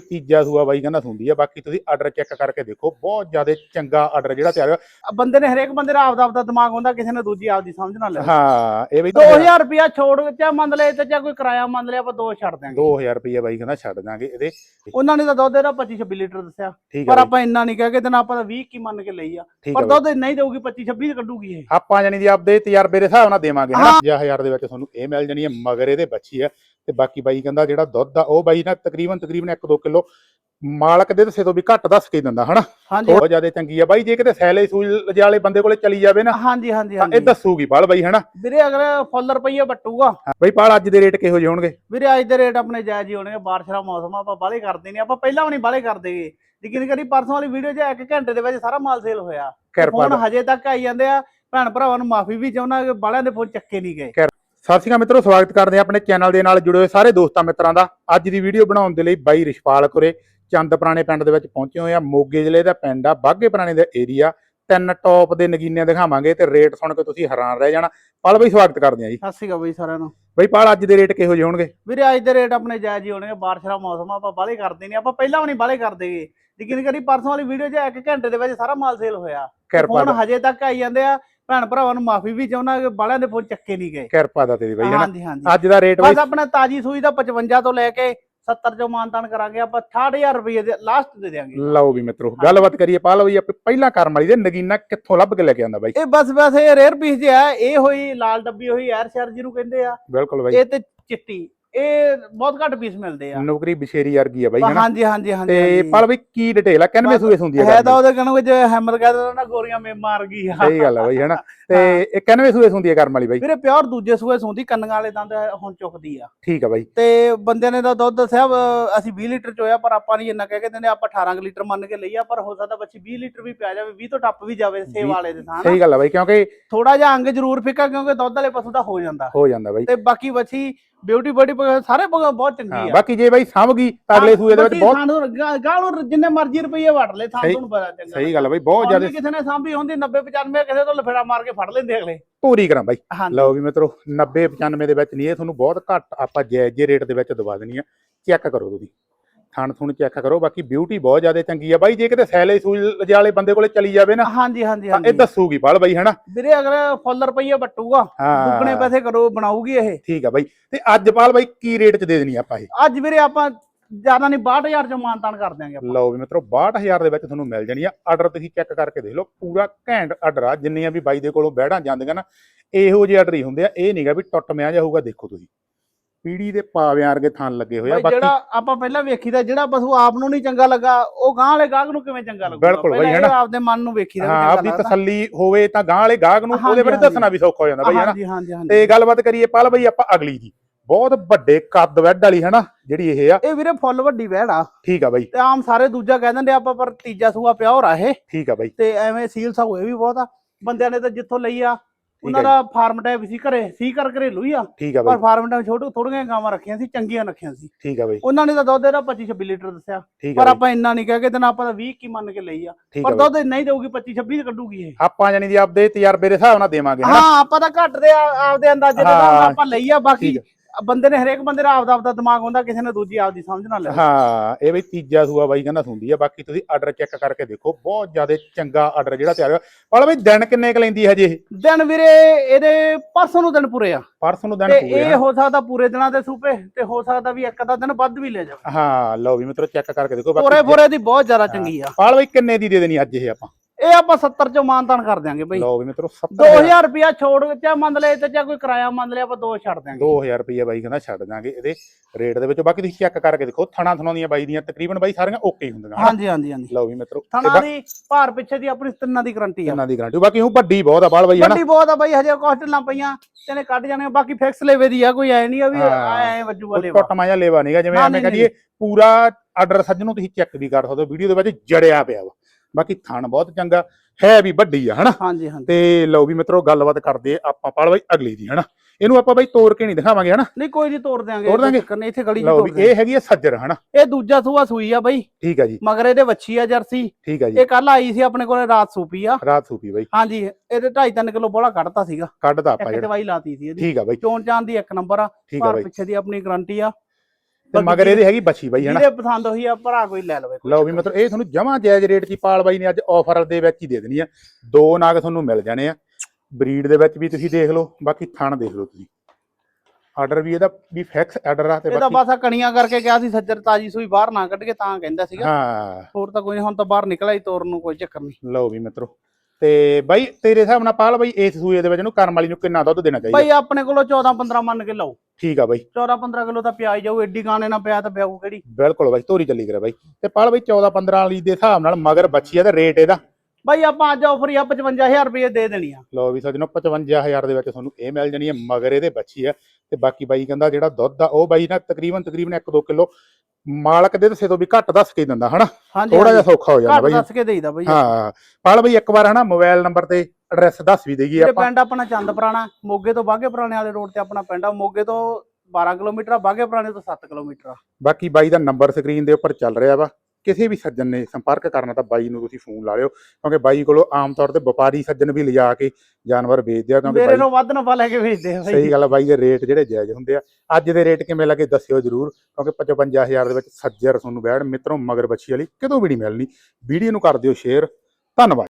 ਤੀਜਾ ਸੂਆ ਬਾਈ ਕਹਿੰਦਾ ਸੁੰਦੀ ਆ ਬਾਕੀ ਤੁਸੀਂ ਆਰਡਰ ਚੈੱਕ ਕਰਕੇ ਦੇਖੋ ਬਹੁਤ ਜ਼ਿਆਦਾ ਚੰਗਾ ਆਰਡਰ ਜਿਹੜਾ ਤਿਆਰ ਹੋਇਆ। ਬੰਦੇ ਨੇ ਹਰੇਕ ਬੰਦੇ ਦਾ ਆਪਦਾ ਆਪਦਾ ਦਿਮਾਗ ਹੁੰਦਾ ਕਿਸੇ ਨੇ ਦੂਜੀ ਆਪਦੀ ਸਮਝ ਨਾਲ ਲੈ ਹਾਂ ਇਹ ਬਈ 2000 ਰੁਪਿਆ ਛੋੜ ਚਾ ਮੰਨ ਲਏ ਤੇ ਚਾ ਕੋਈ ਕਿਰਾਇਆ ਮੰਨ ਲਿਆ ਆਪਾਂ ਦੋ ਛੱਡ ਦਿਆਂਗੇ। 2000 ਰੁਪਏ ਬਾਈ ਕਹਿੰਦਾ ਛੱਡ ਦਾਂਗੇ ਇਹਦੇ। ਉਹਨਾਂ ਨੇ ਤਾਂ ਦੁੱਧ ਇਹਦਾ 25 26 ਲੀਟਰ ਦੱਸਿਆ। ਪਰ ਆਪਾਂ ਇੰਨਾ ਨਹੀਂ ਕਹਿ ਕੇ ਤੇ ਆਪਾਂ ਤਾਂ 20 ਕੀ ਮੰਨ ਕੇ ਲਈ ਆ। ਪਰ। ਦੁੱਧ ਇੰਨਾ ਹੀ ਦੇਊਗੀ 25 26 ਕੱਢੂਗੀ ਇਹ। ਆਪਾਂ ਜਾਨੀ ਦੀ ਆਪਦੇ ਤਜਰਬੇ ਦੇ ਹਿਸਾਬ ਨਾਲ ਦੇਵਾਂਗੇ ਹਨਾ 5000 ਦੇ ਵਿੱਚ ਤੁਹਾਨੂੰ ਇਹ ਮਿਲ ਜਾਣੀ ਹੈ ਮਗਰ ਇਹਦੇ ਬੱਚੀ ਆ ਤੇ ਬਾਕੀ ਬਾਈ ਕਹਿੰਦਾ ਜਿਹੜਾ ਦੁੱਧ ਆ ਉਹ ਬਾਈ ਨਾ ਤਕਰੀਬਨ ਤਕਰੀਬਨ 1-2 ਕਿਲੋ ਮਾਲਕ ਦੇ ਦੱਸੇ ਤੋਂ ਵੀ ਘੱਟ ਦੱਸ ਕੇ ਦਿੰਦਾ ਹਨਾ? ਹਾਂਜੀ। ਬਹੁਤ ਜ਼ਿਆਦਾ ਚੰਗੀ ਆ। ਬਾਈ ਜੇ ਕਿਤੇ ਸੈਲੇ ਸੂਲ ਵਾਲੇ ਬੰਦੇ ਕੋਲੇ ਚਲੀ ਜਾਵੇ ਨਾ ਹਾਂਜੀ ਹਾਂਜੀ ਤਾਂ ਇਹ ਹਾਂਜੀ। ਦੱਸੂਗੀ ਬਾਲ ਬਾਈ ਹਨਾ? ਵੀਰੇ ਅਗਰ ਫੁੱਲ ਰੁਪਈਆ ਬੱਟੂਗਾ ਬਾਈ ਪਾਲ ਅੱਜ ਦੇ ਰੇਟ ਕਿਹੋ ਜਿਹੇ ਹੋਣਗੇ? ਵੀਰੇ ਅੱਜ ਦੇ ਰੇਟ ਆਪਣੇ ਜਾਇਜ਼ ਹੀ ਹੋਣਗੇ। ਬਾਰਿਸ਼ ਦਾ ਮੌਸਮ ਆ ਆਪਾਂ ਬਾਲੇ ਕਰਦੇ ਨਹੀਂ ਆਪਾਂ ਪਹਿਲਾਂ ਵੀ ਨਹੀਂ ਬਾਲੇ ਕਰਦੇਗੇ ਲੇਕਿਨ ਕਰੀ ਪਰਸੋਂ ਵਾਲੀ ਵੀਡੀਓ 'ਚ ਇੱਕ ਘੰਟੇ ਦੇ ਵਿੱਚ ਸਾਰਾ ਮਾਲ ਸੇਲ ਹੋਇਆ। ਫੋਨ ਹਜੇ ਤੱਕ ਆਈ ਜਾਂਦੇ ਆ। ਭੈਣ ਭਰਾਵਾਂ ਨੂੰ ਮਾਫੀ ਵੀ ਚਾਹੁੰਦਾ ਕਿ ਬਾਲਿਆਂ ਦੇ ਫੋਨ ਚੱਕੇ ਨਹੀਂ ਗਏ। ਸਤਿ ਸ਼੍ਰੀ ਅਕਾਲ ਮਿੱਤਰੋ ਸਵਾਗਤ ਕਰਦੇ ਹਾਂ ਆਪਣੇ ਚੈਨਲ ਦੇ ਨਾਲ ਜੁੜੇ ਹੋਏ ਸਾਰੇ ਦੋਸਤਾਂ ਮਿੱਤਰਾਂ ਦਾ। ਅੱਜ ਦੀ ਵੀਡੀਓ ਬਣਾਉਣ ਦੇ ਲਈ ਬਾਈ ਰਿਸ਼ਪਾਲ ਕੁਰੇ ਚੰਦ ਪੁਰਾਣੇ ਪਿੰਡ ਦੇ ਵਿੱਚ ਪਹੁੰਚੇ ਹੋਏ ਆ। ਮੋਗੇ ਜ਼ਿਲ੍ਹੇ ਦਾ ਪਿੰਡ ਆ ਬਾਗੇ ਪੁਰਾਣੇ ਦਾ ਏਰੀਆ ਤਿੰਨ ਟੌਪ ਦੇ ਨਗੀਨੇ ਦਿਖਾਵਾਂਗੇ ਤੇ ਰੇਟ ਸੁਣ ਕੇ ਤੁਸੀਂ ਹੈਰਾਨ ਰਹਿ ਜਾਣਾ। ਪਾਲ ਬਾਈ ਸਵਾਗਤ ਕਰਦੇ ਹਾਂ ਜੀ। ਸਤਿ ਸ਼੍ਰੀ ਅਕਾਲ ਬਈ ਸਾਰਿਆਂ ਨੂੰ। ਬਾਈ ਪਾਲ ਅੱਜ ਦੇ ਰੇਟ ਕਿਹੋ ਜਿਹੇ ਹੋਣਗੇ? ਵੀਰੇ ਅੱਜ ਦੇ ਰੇਟ ਆਪਣੇ ਜਾਇਜ਼ ਹੀ ਹੋਣਗੇ। ਬਾਰਿਸ਼ ਦਾ ਮੌਸਮ ਆ ਆਪਾਂ ਬਾਲੇ ਕਰਦੇ ਨਹੀਂ। ਆਪਾਂ ਪਹਿਲਾਂ ਵੀ ਨਹੀਂ ਬਾਲੇ ਕਰਦੇਗੇ ਲੇਕਿਨ ਕਰੀ ਪਰਸੋਂ ਵਾਲੀ ਵੀਡੀਓ 'ਚ ਇੱਕ ਘੰਟੇ ਦੇ ਵਿੱਚ ਸਾਰਾ ਮਾਲ ਸੇਲ ਹੋਇਆ। ਫੋਨ ਹਜੇ ਤੱਕ ਆਈ ਜਾਂਦੇ ਆ। ਭੈਣ ਭਰਾਵਾਂ ਨੂੰ ਮਾਫੀ ਵੀ ਚਾਹੁੰਦਾ ਕਿ ਬਾਲਿਆਂ ਦੇ ਫੋਨ ਚੱਕੇ ਨਹੀਂ ਗਏ। ਕਿਰਪਾ ਦਾ ਤੇਰੀ ਬਾਈ ਹਨਾ? ਹਾਂਜੀ ਹਾਂਜੀ। ਅੱਜ ਦਾ ਰੇਟ ਬਸ ਆਪਣਾ ਤਾਜੀ ਸੂਈ ਦਾ 55 ਤੋਂ ਲੈ ਕੇ 70 ਚੋਂ ਮਾਨਤਾਨ ਕਰਾਂਗੇ ਆਪਾਂ 68000 ਰੁਪਏ ਦੇ ਲਾਸਟ ਦੇ ਦਿਆਂਗੇ। ਲਓ ਵੀ ਮਿੱਤਰੋ ਗੱਲਬਾਤ ਕਰੀਏ ਪਾਲ ਬਾਈ ਆਪੇ ਪਹਿਲਾਂ ਕਰਮ ਵਾਲੀ ਦੇ ਨਗੀਨਾ ਕਿੱਥੋਂ ਲੱਭ ਕੇ ਲੈ ਕੇ ਆਂਦਾ ਬਾਈ? ਇਹ ਬਸ ਵੈਸੇ ਰੇਅਰ ਪੀਸ ਜਿਹਾ ਇਹ ਹੋਈ ਲਾਲ ਡੱਬੀ ਹੋਈ ਐਰ ਸ਼ਰ ਜਿਹਨੂੰ ਕਹਿੰਦੇ ਆ। ਬਿਲਕੁਲ ਬਾਈ। ਇਹ ਤੇ ਚਿੱਟੀ। ਇਹ ਬਹੁਤ ਘੱਟ ਪੀਸ ਮਿਲਦੇ ਆ। ਨੌਕਰੀ ਬਸ਼ੇਰੀ ਵਰਗੀ ਆ ਬਾਈ ਹਨਾ? ਹਾਂਜੀ ਹਾਂਜੀ ਹਾਂਜੀ ਤੇ। ਪਾਲ ਬਾਈ ਕੀ ਡਿਟੇਲ ਆ? ਕਿੰਨਵੇਂ ਬਸ ਸੂਏ ਹੁੰਦੀ ਆ ਹੈ? ਤਾਂ ਉਹਦੇ ਕਹਣਗੇ ਜੇ ਹੈਮਰ ਕਹਿ ਦਿੰਦਾ ਨਾ ਗੋਰੀਆਂ ਮੇ ਮਾਰ ਗਈ ਆ। ਸਹੀ ਗੱਲ ਆ ਬਾਈ ਹਨਾ? ਤੇ ਇਹ ਕਿੰਨਵੇਂ ਸੂਏ ਹੁੰਦੀ ਆ ਕਰਮ ਵਾਲੀ ਬਾਈ? ਵੀਰੇ ਪਿਓਰ ਦੂਜੇ ਸੂਏ ਸੁੰਦੀ ਕੰਨਾਂ ਵਾਲੇ ਦੰਦ ਹੁਣ ਚੁੱਕਦੀ ਆ। ਠੀਕ ਆ ਬਾਈ। ਤੇ ਬੰਦਿਆਂ ਨੇ ਤਾਂ ਦੁੱਧ ਦੱਸਿਆ ਅਸੀਂ 20 ਲੀਟਰ ਚ ਹੋਇਆ ਪਰ ਆਪਾਂ ਨਹੀਂ ਇੰਨਾ ਕਹਿ ਕੇ ਦਿੰਦੇ ਆਪਾਂ 18 ਕੁ ਲੀਟਰ ਮੰਨ ਕੇ ਲਈ ਆ ਪਰ ਹੋ ਸਕਦਾ ਬੱਚੀ 20 ਲੀਟਰ ਵੀ ਪਿਆ ਜਾਵੇ 20 ਤੋਂ ਟੱਪ ਵੀ ਜਾਵੇ ਸੇ ਵਾਲੇ ਦੇ ਥਾਂ ਸਹੀ ਗੱਲ ਆ ਬਾਈ ਕਿਉਂਕਿ ਥੋੜਾ ਜਿਹਾ ਅੰਗ ਜ਼ਰੂਰ ਫਿੱਕਾ ਕਿਉਂਕਿ ਦੁੱਧ ਵਾਲੇ ਪਸ਼ੂ ਦਾ ਹੋ ਜਾਂਦਾ। ਹੋ ਜਾਂਦਾ ਬਾਈ। ਤੇ ਬਾਕੀ ਬੱਚੀ ਬਿਊਟੀ ਬੜੀ ਸਾਰੇ ਬ- ਬਹੁਤ ਹਾਂ ਚੰਗੀ ਆ। ਬਾਕੀ ਜੇ ਬਾਈ ਸਮਝ ਗਈ ਤਾਂ ਅਗਲੇ ਸੂਏ ਦੇ ਵਿੱਚ ਬਹੁਤ ਗਾਲੋਂ ਜਿੰਨੇ ਮਰਜ਼ੀ ਰੁਪਏ ਵਟ ਲੈ ਥਾਂ ਸਹੀ- ਤੁਹਾਨੂੰ ਪਤਾ ਚੰਗਾ। ਸਹੀ ਗੱਲ ਆ ਬਾਈ ਬਹੁਤ ਜ਼ਿਆਦਾ ਕਿਸੇ ਨੇ ਸਾਂਭੀ ਹੁੰਦੀ 90 95 ਕਿਸੇ ਤੋਂ ਲਫੇੜਾ ਮਾਰ ਕੇ ਫੜ ਲੈਂਦੇ ਅਗਲੇ। ਪੂਰੀ ਕਰਾਂ ਬਾਈ। ਹਾਂਜੀ। ਲਓ ਵੀ ਮਿੱਤਰੋ 90 95 ਦੇ ਵਿੱਚ ਨਹੀਂ ਇਹ ਤੁਹਾਨੂੰ ਬਹੁਤ ਘੱਟ ਆਪਾਂ ਜਾਇਜ਼ ਜੇ ਰੇਟ ਦੇ ਵਿੱਚ ਦਵਾ ਦੇਣੀ ਆ। ਚੈੱਕ ਕਰੋ ਤੁਸੀਂ। ਥਣ ਥੁਣ ਚੈੱਕ ਕਰੋ ਬਾਕੀ ਬਿਊਟੀ ਬਹੁਤ ਜ਼ਿਆਦਾ ਚੰਗੀ ਆ। ਬਾਈ ਜੇ ਕਿਤੇ ਸੈਲੇ ਸੂਲ ਵਾਲੇ ਬੰਦੇ ਕੋਲੇ ਚਲੀ ਜਾਵੇ ਨਾ ਹਾਂਜੀ ਹਾਂਜੀ ਤਾਂ ਇਹ ਹਾਂਜੀ। ਦੱਸੂਗੀ ਬਾਲ ਬਾਈ ਹਨਾ? ਵੀਰੇ ਅਗਰ ਫੁੱਲ ਰੁਪਈਆ ਬੱਟੂਗਾ ਦੁੱਗਣੇ ਪੈਸੇ ਕਰੋ ਬਣਾਊਗੀ ਇਹ। ਠੀਕ ਆ ਬਾਈ। ਤੇ ਅੱਜ ਪਾਲ ਬਾਈ ਕੀ ਰੇਟ 'ਚ ਦੇ ਦੇਣੀ ਆਪਾਂ ਇਹ? ਅੱਜ ਵੀਰੇ ਆਪਾਂ ਜ਼ਿਆਦਾ ਨਹੀਂ 62000 ਚੋਂ ਮਾਨਤਾਨ ਕਰ ਦਿਆਂਗੇ ਆਪਾਂ। ਲਓ ਵੀ ਮਿੱਤਰੋ 62000 ਦੇ ਵਿੱਚ ਤੁਹਾਨੂੰ ਮਿਲ ਜਾਣੀ ਆ। ਆਰਡਰ ਤੁਸੀਂ ਚੈੱਕ ਕਰਕੇ ਦੇਖ ਲਓ ਪੂਰਾ ਘੈਂਟ ਆਰਡਰ ਆ। ਜਿੰਨੀਆਂ ਵੀ ਬਾਈ ਦੇ ਕੋਲੋਂ ਬਹਿੜਾਂ ਜਾਂਦੀਆਂ ਨਾ ਇਹੋ ਜਿਹੇ ਆਰਡਰ ਹੀ ਹੁੰਦੇ ਆ। ਇਹ ਨਹੀਂਗਾ ਵੀ ਟੁੱਟ ਮਿਆ ਜਾ ਹੋਊਗਾ ਦੇਖੋ ਤੁਸੀਂ। ਪੀੜੀ ਦੇ ਪਾਵਿਆਂ ਵਰਗੇ ਥਣ ਲੱਗੇ ਹੋਏ ਆ ਬਈ ਬਾਕੀ ਜਿਹੜਾ ਆਪਾਂ ਪਹਿਲਾਂ ਵੇਖੀਦਾ ਜਿਹੜਾ ਪਸ਼ੂ ਆਪ ਨੂੰ ਨਹੀਂ ਚੰਗਾ ਲੱਗਾ ਉਹ ਗਾਂ ਵਾਲੇ ਗਾਹਕ ਨੂੰ ਕਿਵੇਂ ਚੰਗਾ ਲੱਗੂਗਾ? ਬਿਲਕੁਲ ਬਈ, ਪਹਿਲਾਂ ਇਹ ਹੈਨਾ? ਆਪਦੇ ਮਨ ਨੂੰ ਵੇਖੀਦਾ ਵੀ ਹਾਂ ਚੰਗਾ ਆਪਦੀ ਲੱਗਦਾ। ਤਸੱਲੀ ਹੋਵੇ ਤਾਂ ਗਾਂ ਵਾਲੇ ਗਾਹਕ ਨੂੰ ਉਹਦੇ ਬਾਰੇ ਦੱਸਣਾ ਵੀ ਸੌਖਾ ਹੋ ਜਾਂਦਾ ਬਾਈ ਹਨਾ? ਹਾਂਜੀ ਹਾਂਜੀ ਹਾਂਜੀ। ਤੇ ਗੱਲਬਾਤ ਕਰੀਏ ਪਾਲ ਬਾਈ ਆਪਾਂ ਅਗਲੀ ਦੀ। ਬਹੁਤ ਵੱਡੇ ਕੱਦ ਵੈਡ ਵਾਲੀ ਹਨਾ ਜਿਹੜੀ ਇਹ ਆ। ਇਹ ਵੀਰੇ ਫੁੱਲ ਵੱਡੀ ਵਹਿੜ ਆ। ਠੀਕ ਆ ਬਾਈ। ਤੇ ਆਮ ਸਾਰੇ ਦੂਜਾ ਕਹਿ ਦਿੰਦੇ ਆਪਾਂ ਪਰ ਤੀਜਾ ਸੂਆ ਪਿਓਰ ਆ ਇਹ। ਠੀਕ ਆ ਬਾਈ। ਤੇ ਐਵੇਂ ਸੀਲ ਸਾ ਹੋਏ ਵੀ ਬਹੁਤ ਆ। ਬੰਦਿਆਂ ਨੇ ਤਾਂ ਜਿੱਥੋਂ ਲਈ ਆ ਉਹਨਾਂ ਦਾ ਫਾਰਮ ਟਾਈਪ ਸੀ ਘਰੇ ਸੀ ਕਰ ਘਰੇਲੂ ਹੀ ਆ। ਠੀਕ ਆ ਪਰ ਫਾਰਮ ਟਾਈਪ ਛੋਟੂ ਥੋੜੀਆਂ ਗਾਵਾਂ ਰੱਖੀਆਂ ਸੀ ਚੰਗੀਆਂ ਰੱਖੀਆਂ ਸੀ। ਠੀਕ ਆ ਬਾਈ। ਉਹਨਾਂ ਨੇ ਤਾਂ ਦੁੱਧ ਇਹਦਾ 25 26 ਲੀਟਰ ਦੱਸਿਆ। ਪਰ ਆਪਾਂ ਇੰਨਾ ਨਹੀਂ ਕਹਿ ਕੇ ਤੇ ਆਪਾਂ ਤਾਂ 20 ਕੀ ਮੰਨ ਕੇ ਲਈ ਆ। ਪਰ ਦੁੱਧ ਇੰਨਾ ਹੀ ਦੇਊਗੀ 25 26 ਕੱਢੂਗੀ ਇਹ। ਆਪਾਂ ਜਾਨੀ ਦੀ ਆਪਦੇ ਤਜਰਬੇ ਦੇ ਹਿਸਾਬ ਨਾਲ ਦੇਵਾਂਗੇ ਹਾਂ ਆਪਾਂ ਤਾਂ ਘੱਟ ਦੇ ਆਪਦੇ ਅੰਦਾਜ਼ੇ ਦੇ ਨਾਲ ਆਪਾਂ ਲਈ ਆ ਬਾਕੀ ਬੰਦੇ ਨੇ ਹਰੇਕ ਬੰਦੇ ਦਾ ਆਪਦਾ ਆਪਦਾ ਦਿਮਾਗ ਹੁੰਦਾ ਕਿਸੇ ਨੇ ਦੂਜੀ ਆਪਦੀ ਸਮਝ ਨਾਲ ਲੈ ਹਾਂ ਇਹ ਬਈ ਤੀਜਾ ਸੂਆ ਬਾਈ ਕਹਿੰਦਾ ਸੁੰਦੀ ਆ ਬਾਕੀ ਤੁਸੀਂ ਆਰਡਰ ਚੈੱਕ ਕਰਕੇ ਦੇਖੋ ਬਹੁਤ ਜ਼ਿਆਦਾ ਚੰਗਾ ਆਰਡਰ ਜਿਹੜਾ ਤਿਆਰ ਹੋਇਆ। ਪਾਲ ਬਾਈ ਦਿਨ ਕਿੰਨੇ ਕ ਲੈਂਦੀ ਹੈ ਹਜੇ ਇਹ? ਦਿਨ ਵੀਰੇ ਇਹਦੇ ਪਰਸੋਂ ਨੂੰ ਦਿਨ ਪੂਰੇ ਆ। ਪਰਸੋਂ ਨੂੰ ਦਿਨ ਤੇ ਪੂਰੇ ਇਹ ਹੋ ਸਕਦਾ ਪੂਰੇ ਦਿਨਾਂ ਦੇ ਸੂਪੇ ਤੇ ਹੋ ਸਕਦਾ ਵੀ ਇੱਕ ਅੱਧਾ ਦਿਨ ਵੱਧ ਵੀ ਲੈ ਜਾਵੇ। ਹਾਂ ਲਓ ਵੀ ਮਿੱਤਰੋ ਚੈੱਕ ਕਰਕੇ ਦੇਖੋ ਪੂਰੇ ਬਾਕੀ ਪੂਰੇ ਦੀ ਬਹੁਤ ਜ਼ਿਆਦਾ ਚੰਗੀ ਆ। ਪਾਲ ਬਾਈ ਕਿੰਨੇ ਦੀ ਦੇ ਦੇਣੀ ਅੱਜ ਇਹ ਆਪਾਂ? ਇਹ ਆਪਾਂ 70 ਚੋਂ ਮਾਨਤਾਨ ਕਰ ਦਿਆਂਗੇ ਬਈ। ਲਓ ਵੀ ਮਿੱਤਰੋ 70 2000 ਰੁਪਿਆ ਛੋੜ ਚਾ ਮੰਨ ਲਏ ਤੇ ਚਾ ਕੋਈ ਕਿਰਾਇਆ ਮੰਨ ਲਿਆ ਆਪਾਂ ਦੋ ਛੱਡ ਦਿਆਂਗੇ। 2000 ਰੁਪਏ ਬਾਈ ਕਹਿੰਦਾ ਛੱਡ ਦਾਂਗੇ ਇਹਦੇ ਰੇਟ ਦੇ ਵਿੱਚ ਬਾਕੀ ਤੁਸੀਂ ਚੈੱਕ ਕਰਕੇ ਦੇਖੋ ਥਣਾ ਥਣਾਂ ਦੀਆਂ ਬਾਈ ਦੀਆਂ ਤਕਰੀਬਨ ਬਾਈ ਸਾਰੀਆਂ ਓਕੇ ਹੀ ਹੁੰਦੀਆਂ? ਹਾਂਜੀ ਹਾਂਜੀ ਹਾਂਜੀ। ਲਓ ਵੀ ਮਿੱਤਰੋ ਥਣਾ ਦੀ ਭਾਰ ਪਿੱਛੇ ਦੀ ਆਪਣੀ ਤਿੰਨਾਂ ਦੀ ਗਰੰਟੀ ਆ। ਇਹਨਾਂ ਦੀ ਗਾਰੰਟੀ ਬਾਕੀ ਉਹ ਵੱਡੀ ਬਹੁਤ ਆ ਬਾਲ ਬਾਈ ਹਨਾ? ਵੱਡੀ ਬਹੁਤ ਆ ਬਾਈ ਹਜੇ ਕੋਸਟਲਾਂ ਪਈਆਂ ਤੇਨੇ ਕੱਢ ਜਾਣੇ ਬਾਕੀ ਫਿਕਸ ਲੈਵੇ ਦੀ ਆ ਕੋਈ ਐ ਨਹੀਂ ਆ ਵੀ। ਐ ਵੱਜੂ ਵਾਲੇ ਵਾ ਟੁੱਟ ਮਾਇਆ ਲੇਵਾ ਨਹੀਂਗਾ ਜਿਵੇਂ ਨਾ, ਐਵੇਂ ਕਹੀਏ ਪੂਰਾ ਆਰਡਰ ਸੱਜਣੋਂ ਤੁਸੀਂ ਚੈੱਕ ਵੀ ਕਰ ਸਕਦੇ ਹੋ ਵੀਡੀਓ ਦੇ ਵਿੱਚ ਜੜਿਆ ਪਿਆ ਵਾ। ਬਾਕੀ ਥਣ ਬਹੁਤ ਚੰਗਾ ਹੈ ਵੀ ਵੱਡੀ ਆ ਹਨਾ? ਹਾਂਜੀ ਹਾਂਜੀ। ਤੇ ਲਓ ਵੀ ਮਿੱਤਰੋ ਗੱਲਬਾਤ ਕਰਦੇ ਆਪਾਂ ਪਾਲ ਬਾਈ ਅਗਲੀ ਦੀ ਹਨਾ? ਇਹਨੂੰ ਆਪਾਂ ਬਾਈ ਤੋੜ ਕੇ ਨਹੀਂ ਦਿਖਾਵਾਂਗੇ ਹਨਾ? ਨਹੀਂ ਕੋਈ ਨਹੀਂ ਤੋੜ ਦਿਆਂਗੇ ਤੋੜ ਦਿਆਂਗੇ? ਕਰਨੇ ਇੱਥੇ ਗਲੀ ਚ ਲਓ ਤੋੜ ਵੀ ਦਿਆਂਗੇ। ਇਹ ਹੈਗੀ ਆ ਸੱਜਰ ਹਨਾ? ਇਹ ਦੂਜਾ ਸੂਆ ਸੂਈ ਆ ਬਾਈ। ਠੀਕ ਆ ਜੀ। ਮਗਰ ਇਹਦੇ ਵੱਛੀ ਆ ਜਰਸੀ। ਠੀਕ ਆ ਜੀ। ਇਹ ਕੱਲ ਆਈ ਸੀ ਆਪਣੇ ਕੋਲੇ ਰਾਤ ਸੂਪੀ ਆ। ਰਾਤ ਸੂਪੀ ਬਾਈ। ਹਾਂਜੀ ਇਹਦੇ 2.5 3 ਕਿਲੋ ਬੋਲਾ ਕੱਢਤਾ ਸੀਗਾ। ਕੱਢਦਾ ਆਪਾਂ ਇੱਕ ਜਿਹੜਾ। ਦਵਾਈ ਲਾਤੀ ਸੀ ਇਹਦੀ। ਠੀਕ ਆ ਬਾਈ। ਚੋਣ ਚਾਣ ਦੀ ਇੱਕ ਨੰਬਰ ਆ। ਠੀਕ ਆ ਬਾਈ। ਪਿੱਛੇ ਦੀ ਆਪਣੀ ਗਾਰੰਟੀ ਆ। ਤੇ ਮਗਰ ਇਹਦੀ ਹੈਗੀ ਬੱਚੀ ਬਾਈ ਹਨਾ? ਜਿਹਦੇ ਪਸੰਦ ਹੋਈ ਆ ਭਰਾ ਕੋਈ ਲੈ ਲਵੇ ਲਓ ਵੀ ਮਤਲਬ ਇਹ ਤੁਹਾਨੂੰ ਜਮਾਂ ਜਾਇਜ਼ ਰੇਟ 'ਚ ਪਾਲ ਬਾਈ ਨੇ ਅੱਜ ਆਫਰ ਦੇ ਵਿੱਚ ਹੀ ਦੇ ਦੇਣੀ ਆ। ਦੋ ਨਾਗ ਤੁਹਾਨੂੰ ਮਿਲ ਜਾਣੇ ਆ। ਬਰੀਡ ਦੇ ਵਿੱਚ ਵੀ ਤੁਸੀਂ ਦੇਖ ਲਓ ਬਾਕੀ ਥਣ ਦੇਖ ਲਓ ਤੁਸੀਂ। ਆਰਡਰ ਵੀ ਇਹਦਾ ਵੀ ਫਿਕਸ ਆਰਡਰ ਆ ਤੇ ਇਹ ਤਾਂ ਬਾਕੀ ਬਸ ਆ ਕਣੀਆਂ ਕਰਕੇ ਕਿਹਾ ਸੀ ਸੱਜਰ ਤਾਜੀ ਸੂਈ ਬਾਹਰ ਨਾ ਕੱਢ ਕੇ ਤਾਂ ਕਹਿੰਦਾ ਸੀਗਾ। ਹਾਂ। ਹੋਰ ਤਾਂ ਕੋਈ ਨੀ, ਹੁਣ ਤਾਂ ਬਾਹਰ ਨਿਕਲਿਆ ਹੀ ਤੋਰਨ ਨੂੰ ਕੋਈ ਚੱਕਰ ਨਹੀਂ ਲਓ ਵੀ ਮਿੱਤਰੋ। ਤੇ ਬਾਈ ਤੇਰੇ ਹਿਸਾਬ ਨਾਲ ਪਾਲ ਬਾਈ ਇਸ ਸੂਏ ਦੇ ਵਿੱਚ ਇਹਨੂੰ ਕਰਮ ਵਾਲੀ ਨੂੰ ਕਿੰਨਾ ਦੁੱਧ ਦੇਣਾ ਚਾਹੀਦਾ? ਬਾਈ ਆਪਣੇ ਕੋਲੋਂ 14 15 ਮੰਨ ਕੇ ਲਓ। ਠੀਕ ਆ ਬਾਈ। 14 15 ਕਿਲੋ ਤਾਂ ਪਿਆਈ ਜਾਊ ਐਡੀ ਗਾਣੇ ਨਾ ਪਿਆ ਤਾਂ ਪਿਆਊ ਕਿਹੜੀ? ਬਿਲਕੁਲ ਬਾਈ ਧੋਰੀ ਚੱਲੀ ਕਰੇ ਬਾਈ। ਤੇ ਪਾਲ ਬਾਈ 14 15 ਵਾਲੀ ਦੇ ਹਿਸਾਬ ਨਾਲ ਮਗਰ ਬੱਚੀ ਆ ਤੇ ਰੇਟ ਇਹਦਾ। ਬਾਈ ਆਪਾਂ ਅੱਜ ਆਫਰ ਆ 55000 ਰੁਪਏ ਦੇ ਦੇਣੀ ਆ। ਲਓ ਵੀ ਸੱਜਣੋ 55000 ਦੇ ਵਿੱਚ ਤੁਹਾਨੂੰ ਇਹ ਮਿਲ ਜਾਣੀ ਹੈ ਮਗਰ ਇਹਦੇ ਬੱਚੀ ਆ। ਤੇ ਬਾਕੀ ਬਾਈ ਕਹਿੰਦਾ ਜਿਹੜਾ ਦੁੱਧ ਆ ਉਹ ਬਾਈ ਨਾ ਤਕਰੀਬਨ ਤਕਰੀਬਨ 1-2 ਕਿਲੋ ਮਾਲਕ ਦੇ ਦੱਸੇ ਤੋਂ ਵੀ ਘੱਟ ਦੱਸ ਕੇ ਦਿੰਦਾ ਹਨਾ? ਥੋੜਾ ਜਿਹਾ। ਸੌਖਾ ਹੋ ਜਾਂਦਾ ਘੱਟ ਬਾਈ। ਦੱਸ ਕੇ ਦੇਈਦਾ ਬਾਈ। ਹਾਂ ਪਾਲ ਬਾਈ ਇੱਕ ਵਾਰ ਹਨਾ ਮੋਬਾਈਲ ਨੰਬਰ ਤੇ ਐਡਰੈਸ ਦੱਸ ਵੀ ਦੇਈਏ ਇਹ ਆਪਾਂ। ਪਿੰਡ ਆਪਣਾ ਚੰਦ ਪੁਰਾਣਾ ਮੋਗੇ ਤੋਂ ਬਾਗੇ ਪੁਰਾਣੇ ਵਾਲੇ ਰੋਡ ਤੇ ਆਪਣਾ ਪਿੰਡ ਆ ਮੋਗੇ ਤੋਂ 12 ਕਿਲੋਮੀਟਰ ਆ ਬਾਗੇ ਪੁਰਾਣੇ ਤੋਂ 7 ਕਿਲੋਮੀਟਰ ਆ। ਬਾਕੀ ਬਾਈ ਦਾ ਨੰਬਰ ਸਕਰੀਨ ਦੇ ਉੱਪਰ ਚੱਲ ਰਿਹਾ ਵਾ। ਕਿਸੇ ਵੀ ਸੱਜਣ ਨੇ ਸੰਪਰਕ ਕਰਨਾ ਤਾਂ ਬਾਈ ਨੂੰ ਤੁਸੀਂ ਫੋਨ ਲਾ ਲਿਓ ਕਿਉਂਕਿ ਬਾਈ ਕੋਲੋਂ ਆਮ ਤੌਰ ਤੇ ਵਪਾਰੀ ਸੱਜਣ ਵੀ ਲਿਜਾ ਕੇ ਜਾਨਵਰ ਵੇਚਦੇ ਆ ਕਿਉਂਕਿ ਮੇਰੇ ਬਾਈ ਨੂੰ ਵੱਧ ਨਫਾ ਲੈ ਕੇ ਵੇਚਦੇ ਆ ਬਾਈ। ਸਹੀ ਗੱਲ ਆ ਬਾਈ ਦੇ ਰੇਟ ਜਿਹੜੇ ਜਾਇਜ਼ ਹੁੰਦੇ ਆ। ਅੱਜ ਦੇ ਰੇਟ ਕਿਵੇਂ ਲੱਗੇ ਦੱਸਿਓ ਜਰੂਰ ਕਿਉਂਕਿ 55000 ਦੇ ਵਿੱਚ ਸੱਜਰ ਤੁਹਾਨੂੰ ਬੈੜ ਮਿੱਤਰੋਂ ਮਗਰ ਬੱਚੀ ਵਾਲੀ ਕਿਤੋਂ ਵੀ ਨਹੀਂ ਮਿਲਣੀ। ਵੀਡੀਓ ਨੂੰ ਕਰ ਦਿਓ ਸ਼ੇਅਰ ਧੰਨਵਾਦ।